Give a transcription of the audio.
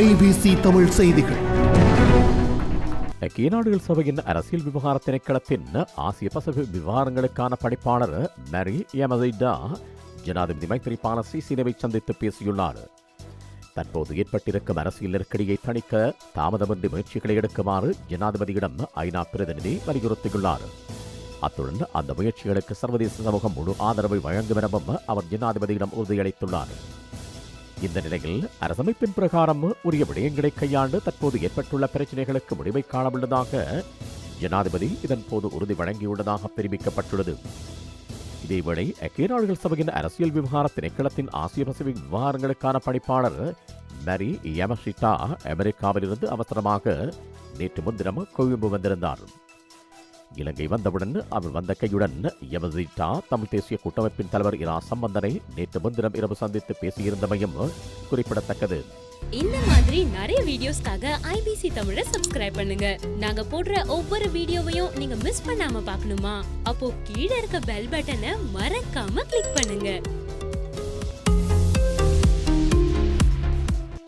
IBC Tamil செய்திகள். ஐக்கிய நாடுகள் சபையின் அரசியல் விவகார திணைக்களத்தின் ஆசிய பசிபிக் விவகாரங்களுக்கான படைப்பாளர் மேரி யமதைடா ஜனாதிபதி மைத்திரிபால சிசினவை சந்தித்து பேசியுள்ளார். தற்போது ஏற்பட்டிருக்கும் அரசியல் நெருக்கடியை தணிக்க தாமதமின்றி முயற்சிகளை எடுக்குமாறு ஜனாதிபதியிடம் ஐநா பிரதிநிதி வலியுறுத்தியுள்ளார். அத்துடன் அந்த முயற்சிகளுக்கு சர்வதேச சமூகம் முழு ஆதரவை வழங்கும் எனவும் அவர் ஜனாதிபதியிடம் உறுதியளித்துள்ளார். இந்த நிலையில் அரசமைப்பின் பிரகாரம் உரிய விடயங்களை கையாண்டு தற்போது ஏற்பட்டுள்ள பிரச்சினைகளுக்கு முடிவை காணவுள்ளதாக ஜனாதிபதி இதன் போது உறுதி வழங்கியுள்ளதாக தெரிவிக்கப்பட்டுள்ளது. இதேவேளை ஐக்கிய நாடுகள் சபையின் அரசியல் விவகார திணைக்களத்தின் ஆசிய பசிபிக் விவகாரங்களுக்கான பணிப்பாளர் மேரி யமஷிட்டா அமெரிக்காவிலிருந்து அவசரமாக நேற்று முன்தினம் கொழும்பு வந்திருந்தார். இலங்கை வந்தவுடன் அவர் வந்த கையுடன் யமசிட்டா தமிழ் தேசிய கூட்டமைப்பின் தலைவர் இரா சம்பந்தனை நேற்று முன்தினம் இரவு சந்தித்து பேசியிருந்தமையும் குறிப்பிடத்தக்கது. இந்த மாதிரி நிறைய வீடியோஸ்க்காக ஐபிசி தமிழை சப்ஸ்கிரைப் பண்ணுங்க. நாங்க போடுற ஒவ்வொரு வீடியோவையும் நீங்க மிஸ் பண்ணாம பார்க்கணுமா? அப்போ கீழே இருக்க பெல் பட்டனை மறக்காம கிளிக் பண்ணுங்க.